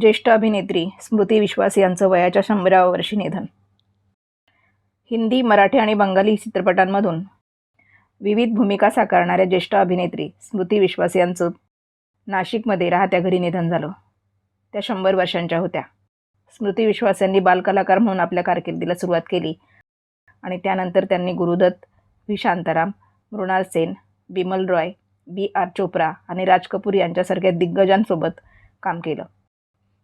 ज्येष्ठ अभिनेत्री स्मृती विश्वास यांचं वयाच्या शंभराव्या वर्षी निधन. हिंदी मराठी आणि बंगाली चित्रपटांमधून विविध भूमिका साकारणाऱ्या ज्येष्ठ अभिनेत्री स्मृती विश्वास यांचं नाशिकमध्ये राहत्या घरी निधन झालं. त्या शंभर वर्षांच्या होत्या. स्मृती विश्वास यांनी बालकलाकार म्हणून आपल्या कारकिर्दीला सुरुवात केली आणि त्यानंतर त्यांनी Guru Dutt V. Shantaram Mrinal Sen Bimal Roy B. R. Chopra आणि राज कपूर यांच्यासारख्या दिग्गजांसोबत काम केलं.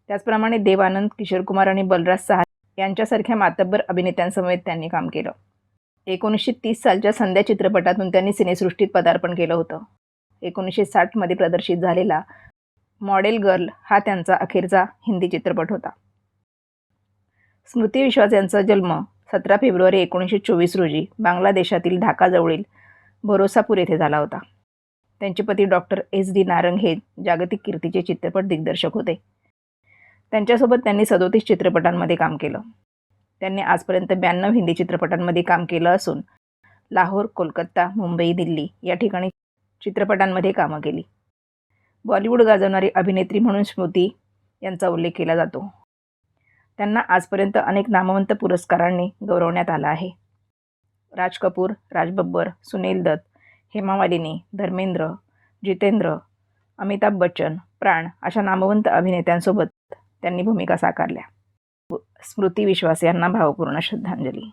त्याचप्रमाणे देव आनंद किशोर कुमार आणि बलराज सहा यांच्यासारख्या मातब्बर अभिनेत्यांसमवेत त्यांनी काम केलं. एकोणीसशे तीस सालच्या संध्या चित्रपटातून त्यांनी सिनेसृष्टीत पदार्पण केलं होतं. एकोणीसशे साठमध्ये प्रदर्शित झालेला मॉडेल गर्ल हा त्यांचा अखेरचा हिंदी चित्रपट होता. स्मृती विश्वास यांचा जन्म सतरा फेब्रुवारी एकोणीसशे चोवीस रोजी बांगलादेशातील ढाकाजवळील भरोसापूर येथे झाला होता. त्यांचे पती डॉक्टर एस डी नारंग हे जागतिक कीर्तीचे चित्रपट दिग्दर्शक होते. त्यांच्यासोबत त्यांनी सदोतीस चित्रपटांमध्ये काम केलं. त्यांनी आजपर्यंत ब्याण्णव हिंदी चित्रपटांमध्ये काम केलं असून लाहोर कोलकाता मुंबई दिल्ली या ठिकाणी चित्रपटांमध्ये कामं केली. बॉलिवूड गाजवणारी अभिनेत्री म्हणून स्मृती यांचा उल्लेख केला जातो. त्यांना आजपर्यंत अनेक नामवंत पुरस्कारांनी गौरवण्यात आलं आहे. राज कपूर राज बब्बर सुनील दत्त हेमामालिनी धर्मेंद्र जितेंद्र अमिताभ बच्चन प्राण अशा नामवंत अभिनेत्यांसोबत त्यांनी भूमिका साकारल्या. स्मृती विश्वास यांना भावपूर्ण श्रद्धांजली.